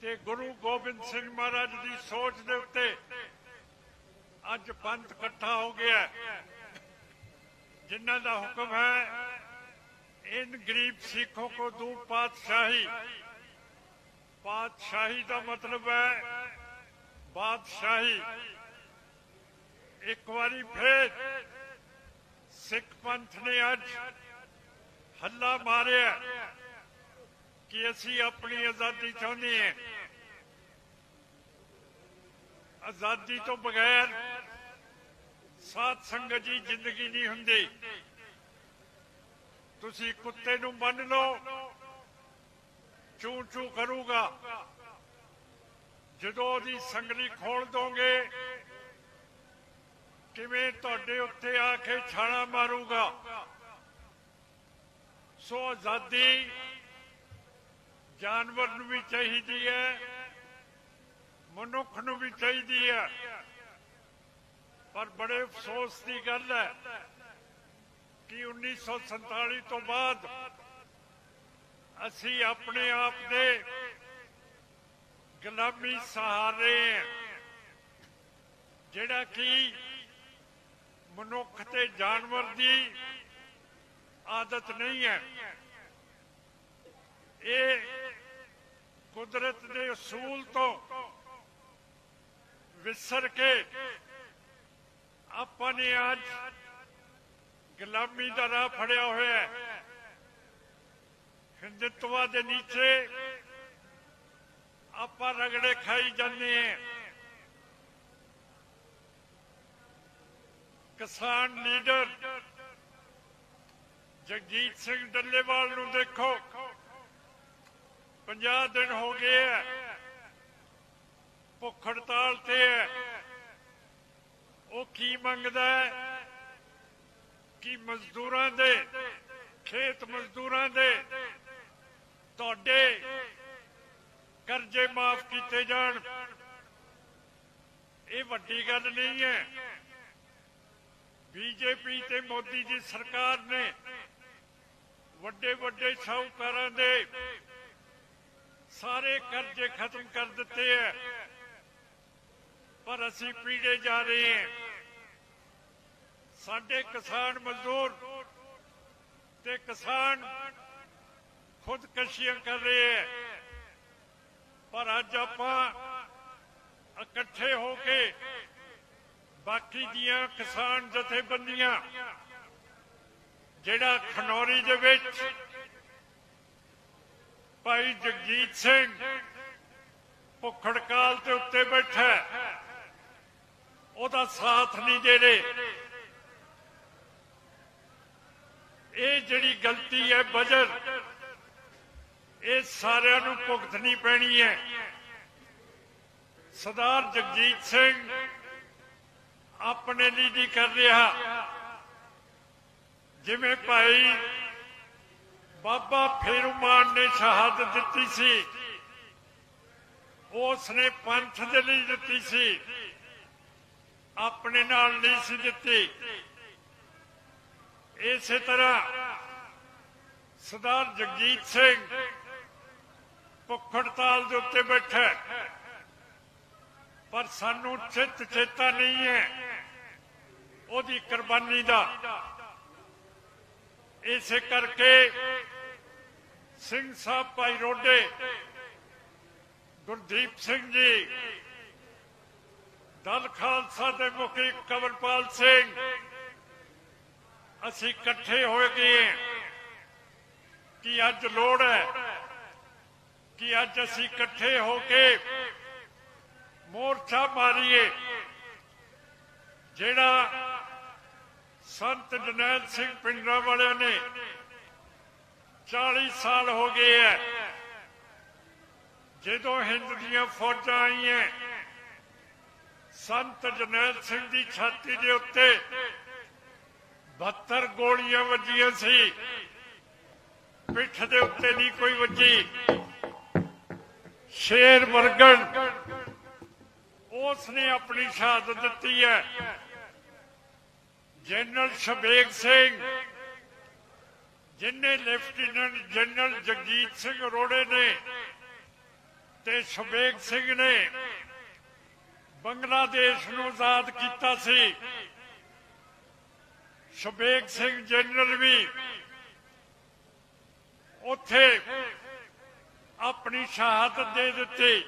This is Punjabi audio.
ਤੇ ਗੁਰੂ ਗੋਬਿੰਦ ਸਿੰਘ ਮਹਾਰਾਜ ਦੀ ਸੋਚ ਦੇ ਉੱਤੇ ਅੱਜ ਪੰਥ ਇਕੱਠਾ ਹੋ ਗਿਆ ਜਿਨ੍ਹਾਂ ਦਾ ਹੁਕਮ ਹੈ, ਇਨ ਗਰੀਬ ਸਿੱਖੋਂ ਕੋ ਦੂ ਪਾਤਸ਼ਾਹੀ। ਪਾਤਸ਼ਾਹੀ ਦਾ ਮਤਲਬ ਹੈ ਬਾਦਸ਼ਾਹੀ। ਇੱਕ ਵਾਰੀ ਫੇਰ ਸਿੱਖ ਪੰਥ ਨੇ ਅੱਜ ਹੱਲਾ ਮਾਰਿਆ। ਕਿ ਅਸੀਂ ਆਪਣੀ ਆਜ਼ਾਦੀ ਚਾਹੁੰਦੇ ਹਾਂ। ਆਜ਼ਾਦੀ ਤੋਂ ਬਗੈਰ ਸਾਧ ਸੰਗਤ ਦੀ ਜ਼ਿੰਦਗੀ ਨਹੀਂ ਹੁੰਦੀ। ਤੁਸੀਂ ਕੁੱਤੇ ਨੂੰ ਮੰਨ ਲਓ ਚੂ ਚੂ ਕਰੂਗਾ। ਜਦੋਂ ਉਹਦੀ ਸੰਗਲੀ ਖੋਲ ਦੋਗੇ, ਕਿਵੇਂ ਤੁਹਾਡੇ ਉੱਤੇ ਆ ਕੇ ਛਾਣਾ ਮਾਰੂਗਾ। ਸੋ ਆਜ਼ਾਦੀ ਜਾਨਵਰ ਨੂੰ ਵੀ ਚਾਹੀਦੀ ਹੈ, ਮਨੁੱਖ ਨੂੰ ਵੀ ਚਾਹੀਦੀ ਹੈ। ਪਰ ਬੜੇ ਅਫਸੋਸ ਦੀ ਗੱਲ ਹੈ ਕਿ 1947 ਤੋਂ ਬਾਅਦ ਅਸੀਂ ਆਪਣੇ ਆਪ ਦੇ ਗੁਲਾਮੀ ਸਹਾਰੇ ਹਾਂ, ਜਿਹੜਾ ਕਿ ਮਨੁੱਖ ਤੇ ਜਾਨਵਰ ਦੀ ਆਦਤ ਨਹੀਂ ਹੈ। ਇਹ ਕੁਦਰਤ ਦੇ ਅਸੂਲ ਤੋਂ ਵਿਸਰ ਕੇ ਆਪਾਂ ਨੇ ਅੱਜ ਗੁਲਾਮੀ ਦਾ ਰਾਹ ਫੜਿਆ ਹੋਇਆ ਹੈ ਹਿੰਦੁੱਤਵਾ ਦੇ ਨੀਚੇ ਆਪਾਂ ਰਗੜੇ ਖਾਈ ਜਾਂਦੇ ਹਾਂ ਕਿਸਾਨ ਲੀਡਰ ਜਗਜੀਤ ਸਿੰਘ ਡੱਲੇਵਾਲ ਨੂੰ ਦੇਖੋ 50 ਦਿਨ ਹੋ ਗਏ ਹੈ ਭੁੱਖ ਹੜਤਾਲ ਤੇ ਹੈ ਉਹ ਕੀ ਮੰਗਦਾ ਹੈ ਕਿ ਮਜ਼ਦੂਰਾਂ ਦੇ, ਖੇਤ ਮਜ਼ਦੂਰਾਂ ਦੇ, ਤੁਹਾਡੇ ਕਰਜ਼ੇ ਮਾਫ ਕੀਤੇ ਜਾਣ? ਇਹ ਵੱਡੀ ਗੱਲ ਨਹੀਂ ਹੈ ਬੀਜੇਪੀ ਤੇ ਮੋਦੀ ਜੀ ਸਰਕਾਰ ਨੇ ਵੱਡੇ ਵੱਡੇ ਸ਼ਾਹੂਕਾਰਾਂ ਦੇ ਸਾਰੇ ਕਰਜ਼ੇ ਖਤਮ ਕਰ ਦਿੱਤੇ ਹੈ ਪਰ ਅਸੀਂ ਪੀੜੇ ਜਾ ਰਹੇ ਹਾਂ ਸਾਡੇ ਕਿਸਾਨ ਮਜ਼ਦੂਰ ਤੇ ਕਿਸਾਨ ਖੁਦਕਸ਼ੀਆਂ ਕਰ ਰਹੇ ਹੈ ਪਰ ਅੱਜ ਆਪਾਂ ਇਕੱਠੇ ਹੋ ਕੇ ਬਾਕੀ ਦੀਆਂ ਕਿਸਾਨ ਜਥੇਬੰਦੀਆਂ, ਜਿਹੜਾ ਖਨੌਰੀ ਦੇ ਵਿੱਚ ਭਾਈ ਜਗਜੀਤ ਸਿੰਘ ਭੁੱਖ ਹੜਤਾਲ ਤੇ ਉੱਤੇ ਬੈਠਾ ਉਹਦਾ ਸਾਥ ਨਹੀਂ ਦੇ ਰਹੇ। ਇਹ ਜਿਹੜੀ ਗਲਤੀ ਹੈ ਬਜਰ, ਇਹ ਸਾਰਿਆਂ ਨੂੰ ਭੁਗਤਣੀ ਪੈਣੀ ਹੈ। ਸਰਦਾਰ ਜਗਜੀਤ ਸਿੰਘ ਆਪਣੇ ਲਈ ਨਹੀਂ ਕਰ ਰਿਹਾ। ਜਿਵੇਂ ਭਾਈ ਬਾਬਾ ਫੇਰੂਮਾਨ ਨੇ ਸ਼ਹਾਦਤ ਦਿੱਤੀ ਸੀ। ਉਸ ਨੇ ਪੰਥ ਦੇ ਲਈ ਦਿੱਤੀ ਸੀ। ਆਪਣੇ ਨਾਲ ਨਹੀਂ ਸੀ ਦਿੱਤੀ। ਇਸੇ ਤਰ੍ਹਾਂ ਸਰਦਾਰ ਜਗਜੀਤ ਸਿੰਘ ਭੁੱਖ ਦੇ ਉੱਤੇ ਬੈਠਾ ਪਰ ਸਾਨੂੰ ਚਿੱਤ ਚੇਤਾ ਨਹੀਂ ਹੈ। ਉਹਦੀ ਕੁਰਬਾਨੀ ਦਾ ਇਸੇ ਕਰਕੇ ਸਿੰਘ ਸਾਹਿਬ ਭਾਈ ਰੋਡੇ, ਗੁਰਦੀਪ ਸਿੰਘ ਜੀ, ਦਲ ਖਾਲਸਾ ਦੇ ਮੁਖੀ ਕਵਰਪਾਲ ਸਿੰਘ, ਅਸੀਂ ਇਕੱਠੇ ਹੋਏ ਗਏ ਕਿ ਅੱਜ ਲੋੜ ਹੈ ਕਿ ਅੱਜ ਅਸੀਂ ਇਕੱਠੇ ਹੋ ਕੇ ਮੋਰਚਾ ਮਾਰੀਏ, ਜਿਹੜਾ ਸੰਤ ਜਨੈਲ ਸਿੰਘ ਪਿੰਡਰਾ ਵਾਲਿਆਂ ਨੇ 40 ਸਾਲ ਹੋ ਗਏ ਹੈ ਜਦੋਂ ਹਿੰਦ ਦੀਆਂ ਫੌਜਾਂ ਆਈਆਂ, ਸੰਤ ਜਨੈਲ ਸਿੰਘ ਦੀ ਛਾਤੀ ਦੇ ਉੱਤੇ 72 ਗੋਲੀਆਂ ਵੱਜੀਆਂ ਸੀ। ਪਿੱਠ ਦੇ ਉੱਤੇ ਨਹੀਂ ਕੋਈ ਵੱਜੀ। ਸ਼ੇਰ ਵਰਗਣ ਉਸ ਨੇ ਆਪਣੀ ਸ਼ਹਾਦਤ ਦਿੱਤੀ ਹੈ ਜਨਰਲ ਸ਼ਬੇਗ ਸਿੰਘ। ਜਿਨੇ ਲੈਫਟੀਨੈਂਟ ਜਨਰਲ ਜਗਜੀਤ ਸਿੰਘ ਅਰੋੜੇ ਨੇ ਤੇ ਸੁਬੇਗ ਸਿੰਘ ਨੇ ਬੰਗਲਾਦੇਸ਼ ਨੂੰ ਆਜ਼ਾਦ ਕੀਤਾ ਸੀ, ਸੁਬੇਗ ਸਿੰਘ ਜਨਰਲ ਵੀ ਉੱਥੇ ਆਪਣੀ ਸ਼ਹਾਦਤ ਦੇ ਦਿੱਤੀ।